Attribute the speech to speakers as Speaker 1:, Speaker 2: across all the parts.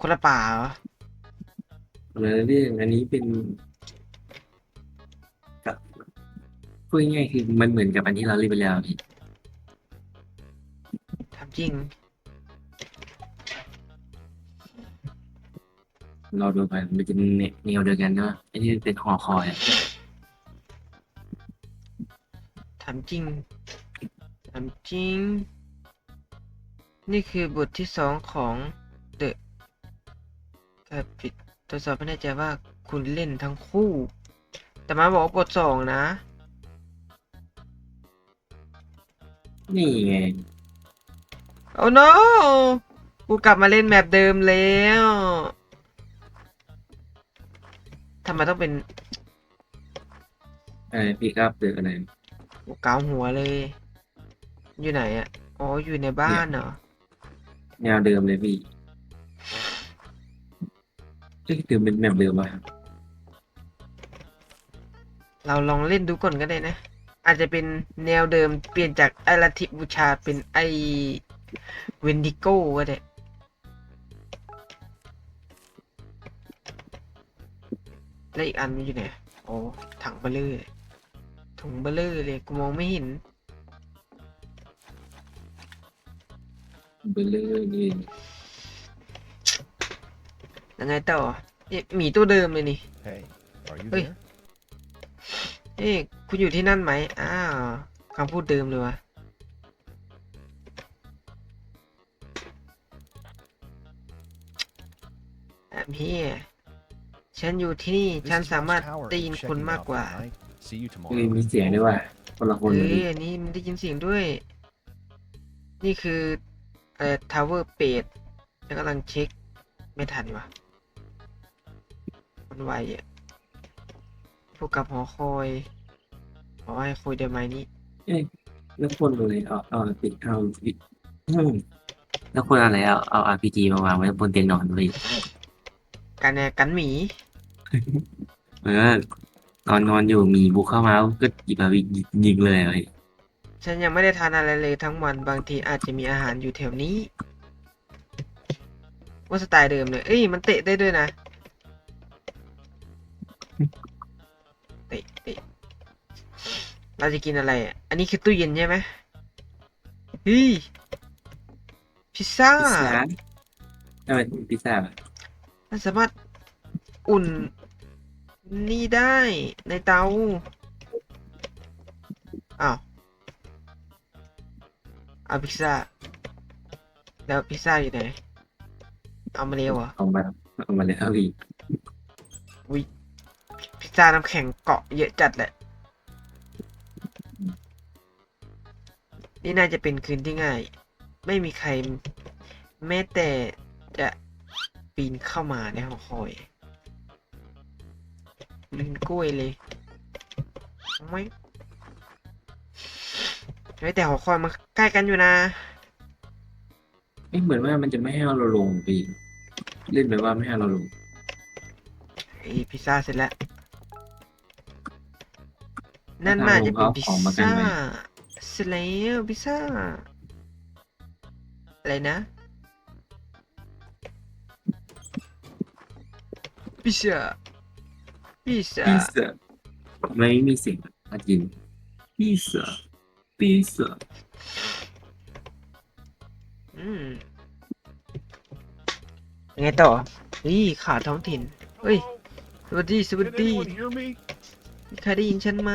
Speaker 1: คนละป่าเหรอ
Speaker 2: คนละเรื่องอันนี้เป็นกับพูดง่ายๆคือมันเหมือนกับอันที่เราเล่นไปแล้วพี่
Speaker 1: ทำจริง
Speaker 2: เราดูไปมันจะแนวเดียวกันเนาะไอ้ที่เป็นคอคอยอะ
Speaker 1: ทำจริงทำจริง นี่คือบทที่สองของ The การปิดทดสอบไม่แน่ใจว่าคุณเล่นทั้งคู่ แต่มาบอกว่าบทสองนะ
Speaker 2: นี่ไง
Speaker 1: โอ้ no กูกลับมาเล่นแมปเดิมแล้วทำไมต้องเป็น
Speaker 2: อะไรพี่ครับหรืออะไร
Speaker 1: กูเกาหัวเลย อยู่ไหนอะอ๋อ อยู่ในบ้านเหรอ
Speaker 2: แนวเดิมเลยพี่ เอ้ยเดิมเป็นแบบเดิมวะ
Speaker 1: เราลองเล่นดูก่อนก็ได้นะ อาจจะเป็นแนวเดิมเปลี่ยนจากไอลัทธิบูชาเป็นไอเวนดิโก้ก็ได้แล้วอีกอันมันอยู่ไหนโอ้ถังเบลเลอร์ถุงเบลเลอร์เลยกูมองไม่เห็น
Speaker 2: เบลเลอร์นี่
Speaker 1: ยังไงต่อเอ๊ะหมีตัวเดิมเลยนี่
Speaker 3: Hey, are you
Speaker 1: Oi.
Speaker 3: there?
Speaker 1: เอ๊ะคุณอยู่ที่นั่นไหมอ้าวคำพูดเดิมเลยวะแอมเฮียฉันอยู่ที่นี่
Speaker 3: This
Speaker 1: ฉัน
Speaker 3: is
Speaker 1: สามารถ
Speaker 3: Watch Tower.
Speaker 1: ได้ยิน
Speaker 3: Checking
Speaker 1: คุณ
Speaker 3: it
Speaker 1: มาก
Speaker 3: out
Speaker 1: กว่า
Speaker 3: for the night. See you
Speaker 2: เอ้ย
Speaker 3: tomorrow.
Speaker 2: มีเสียงด้วยว่ะคนละคนเล
Speaker 1: เอ้
Speaker 2: ย
Speaker 1: ยอันนี้มันได้ยินเสียงด้วย นี่คือเอ่อทาวเวอร์เปดฉันกำลังเช็ค ไม่ทันวะ มันไวอะพวกกับหอคอยขอให้คุยได้ไหมนี่
Speaker 2: แล้วคนเลยเอาเอาติดเอาติดอืมแล้วคนอะไรเอาเอา RPG มาวางไว้บนเตียงนอนเลย
Speaker 1: กันแนกันหมี
Speaker 2: เหมือนว่านอนนอนอยู่มีบุกเข้ามาก็หยิบมายิงเลยเลย
Speaker 1: ฉันยังไม่ได้ทานอะไรเลยทั้งวันบางทีอาจจะมีอาหารอยู่แถวนี้ ว่าสไตล์เดิมเลย เอ้ยมันเตะได้ด้วยนะ เราจะกินอะไรอะอันนี้คือตู้เย็นใช่ไหมเฮ้ยพิซซ่า
Speaker 2: พิซซ่าทำไมถึงพิซซ่าอะ
Speaker 1: มันสามารถอุ่นนี่ได้ในเตา อ้าวเอาพิซซ่า แล้วพิซซ่าอยู่ไหน เอามาเร็วเหรอ
Speaker 2: เอามาเอามาแล้วอีก
Speaker 1: พิซซ่าน้ำแข็งเกาะเยอะจัดแหละ นี่น่าจะเป็นคืนที่ง่าย ไม่มีใครแม้แต่จะปีนเข้ามาในหอคอยลินกล้วยเลยไม่เฮ้ยแต่หอคอยมันใกล้กันอยู่นะ
Speaker 2: เอ้ยเหมือนว่ามันจะไม่ให้เราลงไปอีกเล่นแบบว่าไม่ให้เราลง
Speaker 1: ไอพิซซ่าเสร็จแล้ว นั่นน่าจะเป็นพิซซ่า เสร็จแล้วพิซซ่า อะไรนะ พิซซ่า พิซซ่า
Speaker 2: พิซซ่าไม่มีเสียงอาจินพิซซ่า พิซซ่า
Speaker 1: อืมยังไงต่อเฮ้ยข่าวท้องถิ่น เฮ้ย สวัสดี สวัส
Speaker 3: Did
Speaker 1: ดี
Speaker 3: anyone hear me?
Speaker 1: มีใครได้ยินฉันไหม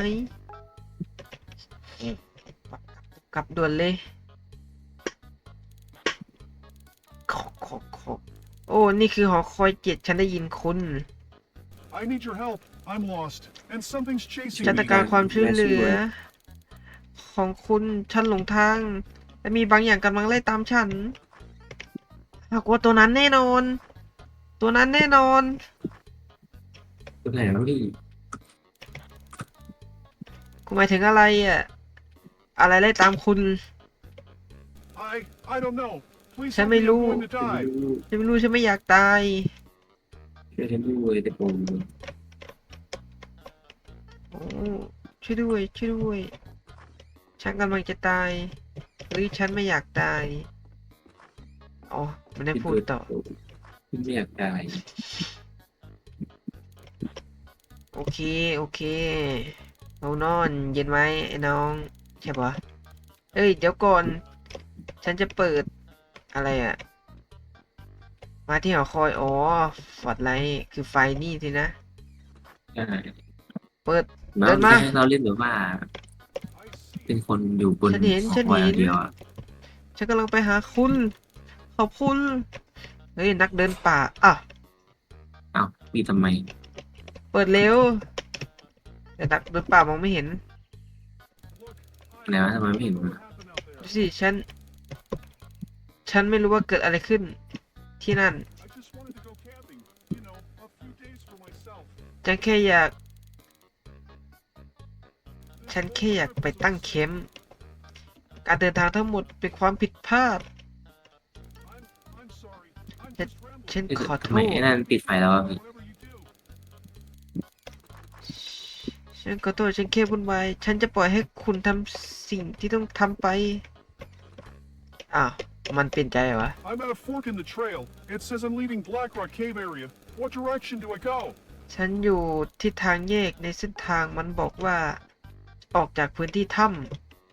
Speaker 1: กลับด่วนเลยขอกขอกขอกโอ้ นี่คือหอคอยเจ็ดฉันได้ยินคุณ
Speaker 3: I need your help. I'm lost, and something's chasing
Speaker 1: ฉัน
Speaker 3: me.
Speaker 1: ต้องการความช่วยเหลือ ของคุณฉันหลงทาง และมีบางอย่างกำลังไล่ตามฉันหากว่าตัวนั้นแน่นอน ตัวนั้นแน่นอน
Speaker 2: ตัวไหนแล้วพี่
Speaker 1: คุณหมายถึงอะไรอะ อะไรไล่ตามคุณ
Speaker 3: I I don't know. Please
Speaker 1: Saya
Speaker 3: help me.
Speaker 1: may
Speaker 3: I'm
Speaker 1: lu-
Speaker 3: going to die.
Speaker 1: ฉันไม่รู้ฉันไม่อยากตาย
Speaker 2: ช่วยฉันด้วยแต่ผม
Speaker 1: โอ้ช่วยด้วย ช่วยด้วย ฉันกำลังจะตาย หรือฉันไม่อยากตาย อ๋อไม่ได้พูดต่อ
Speaker 2: ไม่อยากได้
Speaker 1: โอเค โอเค เอานอน เย็นไหมไอ้น้อง ใช่ปะเอ้ย เดี๋ยวก่อน ฉันจะเปิดอะไรอะมาที่หอคอย อ๋อฟอร์ดไลท์คือไฟนี่สินะ
Speaker 2: ใช่
Speaker 1: เปิด
Speaker 2: แล้ว
Speaker 1: เดินมา
Speaker 2: จะให้เราเล่นแบบว่า
Speaker 3: I see.
Speaker 2: เป็นคนอยู่บน
Speaker 1: ฉันเห็น
Speaker 2: หอ
Speaker 1: ฉัน
Speaker 2: คอย
Speaker 1: เห็น
Speaker 2: อันเดียวอะ
Speaker 1: ฉันกำลังไปหาคุณ ขอบคุณ เฮ้ย นักเดินป่า อะ
Speaker 2: เอ้ามีทำไม
Speaker 1: เปิดเร็วแต่นักเดินป่ามองไม่เห็น
Speaker 3: Look, I
Speaker 2: ไหนวะทำไมไม่เห็น
Speaker 3: know
Speaker 2: วะ
Speaker 3: what happened out
Speaker 1: ดู
Speaker 3: there.
Speaker 1: สิฉัน ฉันไม่รู้ว่าเกิดอะไรขึ้น ที่นั่น
Speaker 3: I just wanted to go camping. You know, a few days for myself.
Speaker 1: ฉันแค่อยาก
Speaker 3: This
Speaker 1: ฉัน
Speaker 3: whole
Speaker 1: แค่อยาก
Speaker 3: trip
Speaker 1: ไป
Speaker 3: was
Speaker 1: ตั้ง
Speaker 3: wasted.
Speaker 1: เข็มป์การเดินทางทั้งหมดเป็นความผิดพลาด
Speaker 3: I'm, I'm sorry. I'm
Speaker 1: That-
Speaker 3: just rambling.
Speaker 1: ฉัน
Speaker 2: เอ๊ะ
Speaker 1: ขอโท
Speaker 2: ทำไม
Speaker 1: ษ
Speaker 2: ไอ้นั่นปิดไฟแล้วอะพี่
Speaker 3: Whatever you do.
Speaker 1: ฉันขอโทษฉันแค่วุ่นวายฉันจะปล่อยให้คุณทำ สิ่งที่ต้องทำไป อ้าว มันเปลี่ยนใจเหรอวะ
Speaker 3: I'm at a fork in the trail. It says I'm leaving Black Rock Cave area. What direction do I go?
Speaker 1: ฉันอยู่ที่ทางแยกในเส้นทางมันบอกว่า ออกจากพื้นที่ถ้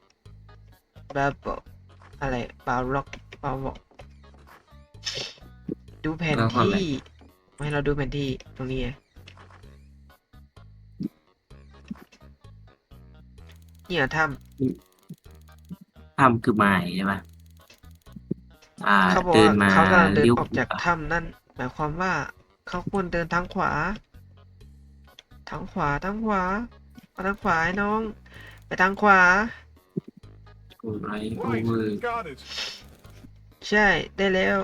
Speaker 1: ำแบบบอกอะไรบาล็อกบาบอกดูแผน
Speaker 2: แล้วก็อะไร
Speaker 1: ที่ไม่ให้เราดูแผนที่ตรงนี้ไงเนี่ยถ้
Speaker 2: ถ้ำคือไม้ใช่ปะอ่าำ
Speaker 1: เขาบอก
Speaker 2: เดิน
Speaker 1: ว่า
Speaker 2: มา
Speaker 1: เขากำลังเดิน
Speaker 2: เลี้ยว
Speaker 1: ออกจากถ้ำนั่นหมายความว่าเขาควรเดินทางขวา ทางขวาทางขวามาทางขวาไอ้น้อง ไปทางขวา
Speaker 2: ไรโอ
Speaker 3: Right.
Speaker 2: เวอร์
Speaker 3: Got it.
Speaker 1: ใช่ได้แล้ว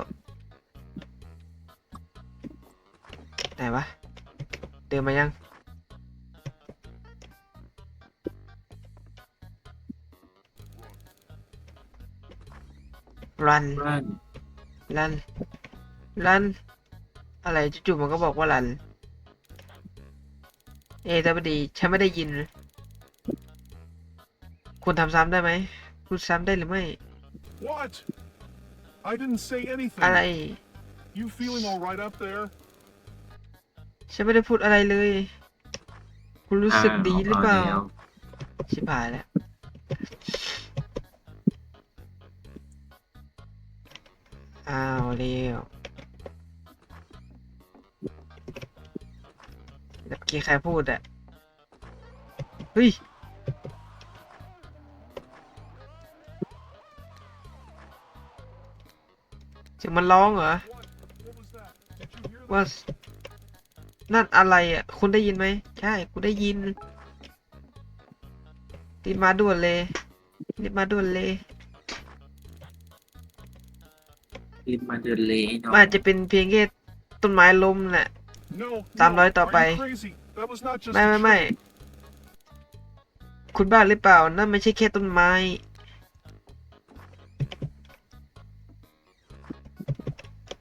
Speaker 1: ไหนวะเดินมายัง รัน
Speaker 2: บ้าน
Speaker 1: รันรันอะไรจู่ๆมันก็บอกว่ารันเอยแต่พอดีฉันไม่ได้ยิน คุณทำซ้ำได้ไหมพูดซ้ำได้หรือไม่
Speaker 3: What? I didn't say anything.
Speaker 1: อะไร
Speaker 3: You feeling all right up there?
Speaker 1: ฉันไม่ได้พูดอะไรเลย คุณรู้สึกดีหรือเปล่า
Speaker 2: แล้ว
Speaker 1: ชิบหายแล้ว อ้าวเร็วเมื่อกี้ใครพูดอะเฮ้ยเสียงมันร้องเหรอว่านั่นอะไรอะ คุณได้ยินไหม ใช่ คุณได้ยินรีบมาด่วนเลยรีบมาด่วนเลย
Speaker 2: รีบมาเดินเลยให้หน่อ
Speaker 1: มัน
Speaker 2: ย
Speaker 1: อาจจะเป็นเพียงแค่ต้นไม้ล้มแหละ
Speaker 3: No.
Speaker 1: Tam
Speaker 3: no.
Speaker 1: nói tao
Speaker 3: Are
Speaker 1: bay.
Speaker 3: you crazy? That was not just
Speaker 1: ไม่
Speaker 3: a
Speaker 1: ไม่ไม่
Speaker 3: tree.
Speaker 1: คุณบ้าหรือเปล่านั่นไม่ใช่แค่ต้นไม้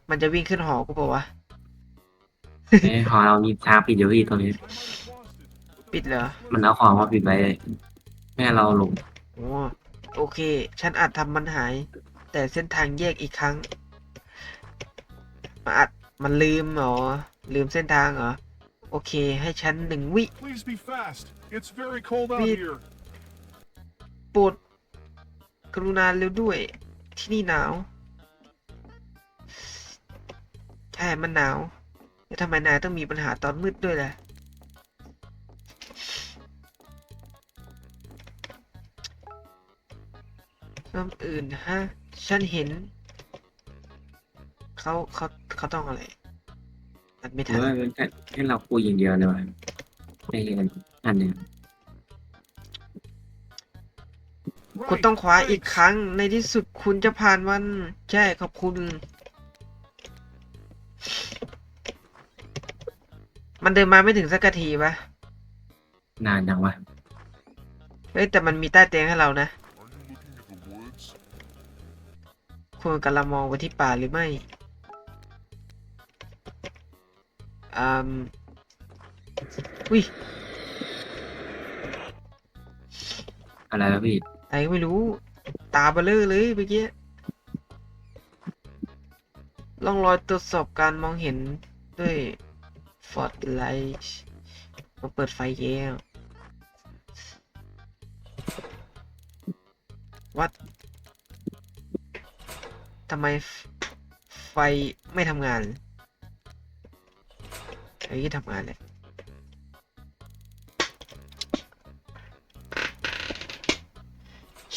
Speaker 1: มันจะวิ่งขึ้นหอกูเปล่าวะ
Speaker 2: เอ้ยหอเรามีทางปิดอยู่พี่ตรงนี้
Speaker 3: I might have lost it. but
Speaker 1: ปิดเหรอ
Speaker 3: the
Speaker 2: มันเอาของมาปิดไว้เลยไม่ให้เราลง
Speaker 1: โอ้โอเค ฉันอาจทำมันหาย แต่เส้นทางแยกอีกครั้ง มันอาจมันลืมเหรอ ลืมเส้นทางเหรอ โอเค ให้ฉันหนึ่งวิ
Speaker 3: Please be fast. It's very cold out
Speaker 1: Beep.
Speaker 3: here.
Speaker 1: โปรดกรุณาเร็วด้วย ที่นี่หนาว ใช่ มันหนาว แล้วทำไมนายต้องมีปัญหาตอนมืดด้วยล่ะ น้ำอื่นฮะ ฉันเห็น เขาเขา เขาต้องอะไรมันไม่
Speaker 2: ห
Speaker 1: ทั
Speaker 2: รือนว่าเป็นแค่ให้เราคุยอย่างเดียวเลยวะไม่เห็นอันเนี้ย
Speaker 1: คุณ
Speaker 3: Right.
Speaker 1: ต้องขวาอีก
Speaker 3: thanks.
Speaker 1: ครั้งในที่สุดคุณจะผ่านมันใช่ขอบคุณ มันเดินมาไม่ถึงสักนาทีปะ
Speaker 2: นานจังวะ
Speaker 1: เฮ้ยแต่มันมีใต้เตียงให้เรานะ
Speaker 3: Are you looking at the woods?
Speaker 1: คุณกำลังมองไปที่ป่าหรือไม่ อืมอุ้ย
Speaker 2: อะไรวะพี่
Speaker 1: อะไรก็ไม่รู้ ตาเบลอเลยเมื่อกี้ร่องรอยตรวจสอบการมองเห็นด้วยฟอร์ดไลท์มาเปิดไฟแย้ววัดทำไมไฟไฟไม่ทำงาน ไอ้ที่ทำงานเลย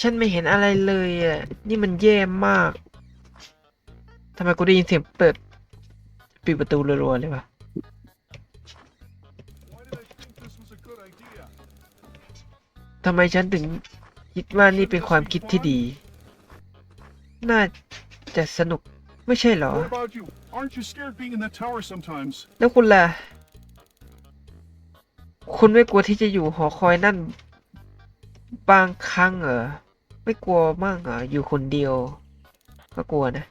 Speaker 1: ฉันไม่เห็นอะไรเลยอะ นี่มันแย่มาก ทำไมกูได้ยินเสียงเปิด ปิดประตูรัวๆเลยวะทำไมฉันถึงคิดว่านี่เป็นความคิดที่ดี น่าจะสนุก ไม่ใช่เหรอ
Speaker 3: What about you? Aren't you scared being in the tower sometimes?
Speaker 1: แล้วคุณล่ะ คุณไม่กลัวที่จะอยู่หอคอยนั่น บางครั้งเหรอ ไม่กลัวมากเหรอ อยู่คนเดียว ก็กลัวนะ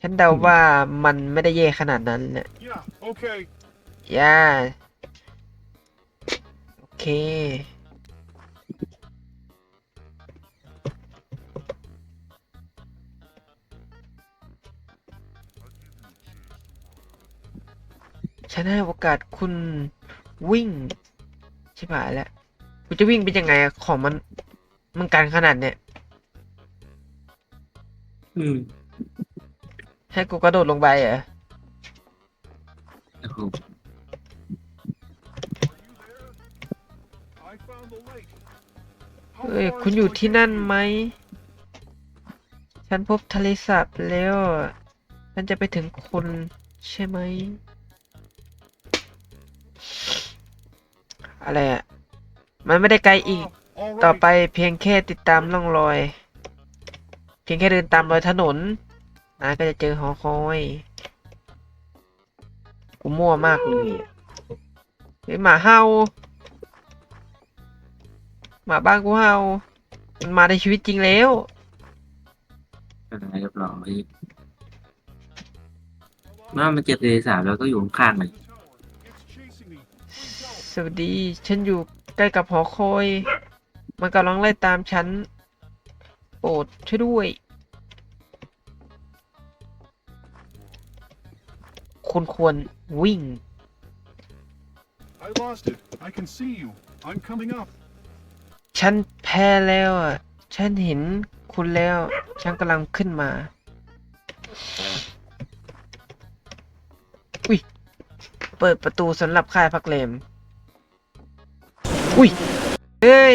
Speaker 1: ฉันเดาว่ามันไม่ได้แย่ขนาดนั้นแหละ
Speaker 3: Yeah, okay.
Speaker 1: ย่า โอเค นให้โอกาสคุณวิ่งใช่ไหมแล้วคุณจะวิ่งเป็นยังไงอะของมันมันกันขนาดเนี้ย
Speaker 2: อืม
Speaker 1: ให้กูกระโดดลงไปเหรอ
Speaker 2: โอ้โห
Speaker 3: Are you there? I found the lake. How
Speaker 1: เอ้ย
Speaker 3: far
Speaker 1: คุณ
Speaker 3: is
Speaker 1: อยู่
Speaker 3: the
Speaker 1: ที่
Speaker 3: lake
Speaker 1: นั่น
Speaker 3: from you?
Speaker 1: ไหม ฉันพบทะเลสาบแล้ว ฉันจะไปถึงคุณใช่ไหม อะไรอะ มันไม่ได้ไกลอีก ต่อไปเพียงแค่ติดตามร่องรอย เพียงแค่เดินตามรอยถนนนายก็จะเจอหอคอย กูมั่วมากเลยเฮ้ยหมาเห่าหมาบ้านกูเห่ามันมาในชีวิตจริงแล้ว
Speaker 2: อะไรเรียบร้อยเมื่อมันเจอทะเลสาบแล้วก็อยู่ข้างๆเลย
Speaker 1: สวัสดี ฉันอยู่ใกล้กับหอคอย มันกำลังไล่ตามฉัน โปรดช่วยด้วย คุณควรวิ่ง
Speaker 3: I lost it. I can see you. I'm coming up.
Speaker 1: ฉันแพ้แล้วอะฉันเห็นคุณแล้ว ฉันกำลังขึ้นมา อุ้ย เปิดประตูสำหรับค่ายพักเลม อุ้ยเฮ้ย